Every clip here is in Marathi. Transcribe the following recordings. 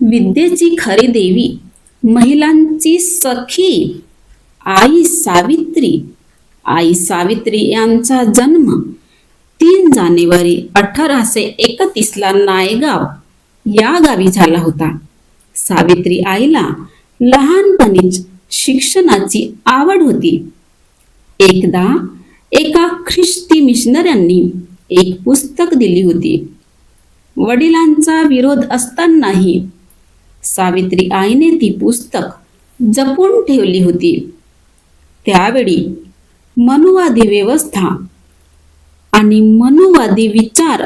विद्येची खरी देवी महिलांची सखी आई सावित्री. आई सावित्री यांचा जन्म तीन जानेवारी अठराशे एकतीसला नायगाव या गावी झाला होता. सावित्री आईला लहानपणीच शिक्षणाची आवड होती. एकदा एका ख्रिस्ती मिशनऱ्यांनी एक पुस्तक दिली होती. वडिलांचा विरोध असतानाही सावित्री आईने ती पुस्तक जपून ठेवली होती. त्यावेळी मनुवादी व्यवस्था आणि मनुवादी विचार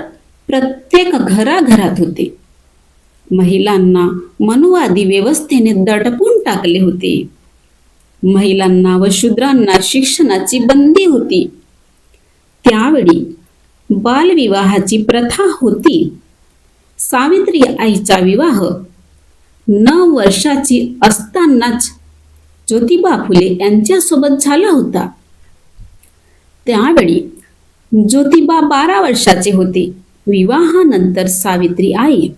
प्रत्येक घराघरात होते. महिलांना मनुवादी व्यवस्थेने दडपून टाकले होते. महिलांना व शूद्रांना शिक्षणाची बंदी होती. त्यावेळी बालविवाहाची प्रथा होती. सावित्री आईचा विवाह नऊ वर्षाची असतानाच ज्योतिबा फुले यांच्यासोबत झाला होता. त्यावेळी ज्योतिबा बारा वर्षाचे होते. विवाहानंतर सावित्री आई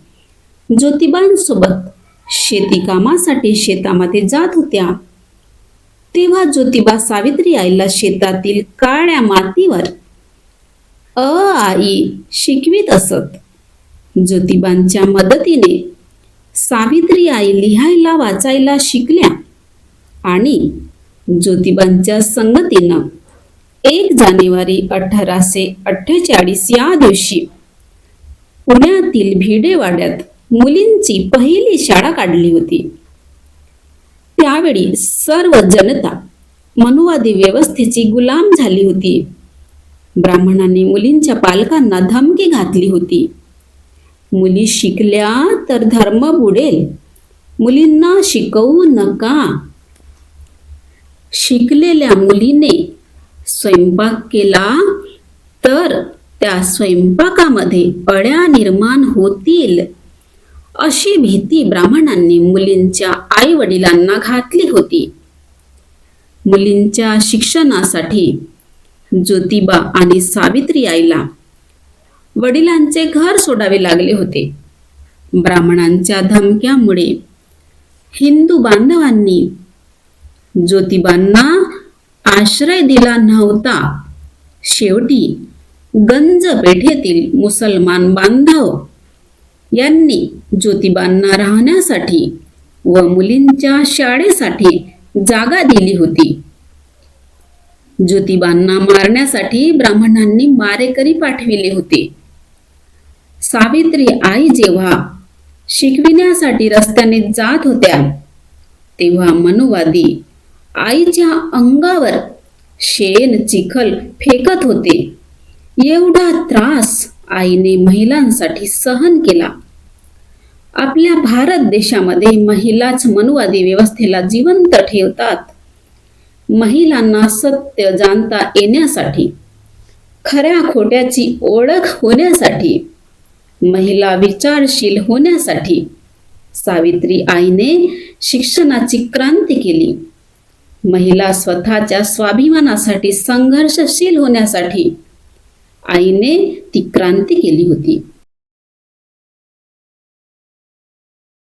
ज्योतिबांसोबत शेतीकामासाठी शेतामध्ये जात होत्या. तेव्हा ज्योतिबा सावित्री आईला शेतातील काळ्या मातीवर अ आई शिकवित असत. ज्योतिबांच्या मदतीने सावित्री आई लिहायला वाचायला शिकल्या आणि ज्योतिबांच्या संगतीनं एक जानेवारी अठराशे अठ्ठेचाळीस या दिवशी पुण्यातील भिडेवाड्यात मुलींची पहिली शाळा काढली होती. त्यावेळी सर्व जनता मनुवादी व्यवस्थेची गुलाम झाली होती. ब्राह्मणांनी मुलींच्या पालकांना धमकी घातली होती. मुली शिकल्या तर धर्म बुडेल. मुलींना शिकवू नका. शिकलेल्या मुलीने स्वयंपाक केला तर त्या स्वयंपाकामध्ये अड्या निर्माण होतील अशी भीती ब्राह्मणांनी मुलींच्या आई वडिलांना घातली होती. मुलींच्या शिक्षणासाठी ज्योतिबा आणि सावित्री आईला वडिलांचे घर सोडावे लागले होते. ब्राह्मणांच्या धमक्यामुळे हिंदू बांधवांनी ज्योतिबांना आश्रय दिला नव्हता. शेवटी गंज पेठेतील मुसलमान बांधव यांनी ज्योतिबांना राहण्यासाठी व मुलींच्या शाळेसाठी जागा दिली होती. ज्योतिबांना मारण्यासाठी ब्राह्मणांनी मारेकरी पाठविले होते. सावित्री आई जेव्हा शिकविण्यासाठी रस्त्याने जात होत्या तेव्हा मनुवादी आईच्या अंगावर शेण चिखल फेकत होते. एवढा त्रास आईने महिलांसाठी सहन केला. आपल्या भारत देशामध्ये महिलाच मनुवादी व्यवस्थेला जिवंत ठेवतात. महिलांना सत्य जाणता येण्यासाठी खऱ्या खोट्याची ओळख होण्यासाठी महिला विचारशील होण्यासाठी सावित्री आईने शिक्षणाची क्रांती केली. महिला स्वतःच्या स्वाभिमानासाठी संघर्षशील होण्यासाठी आईने ती क्रांती केली होती.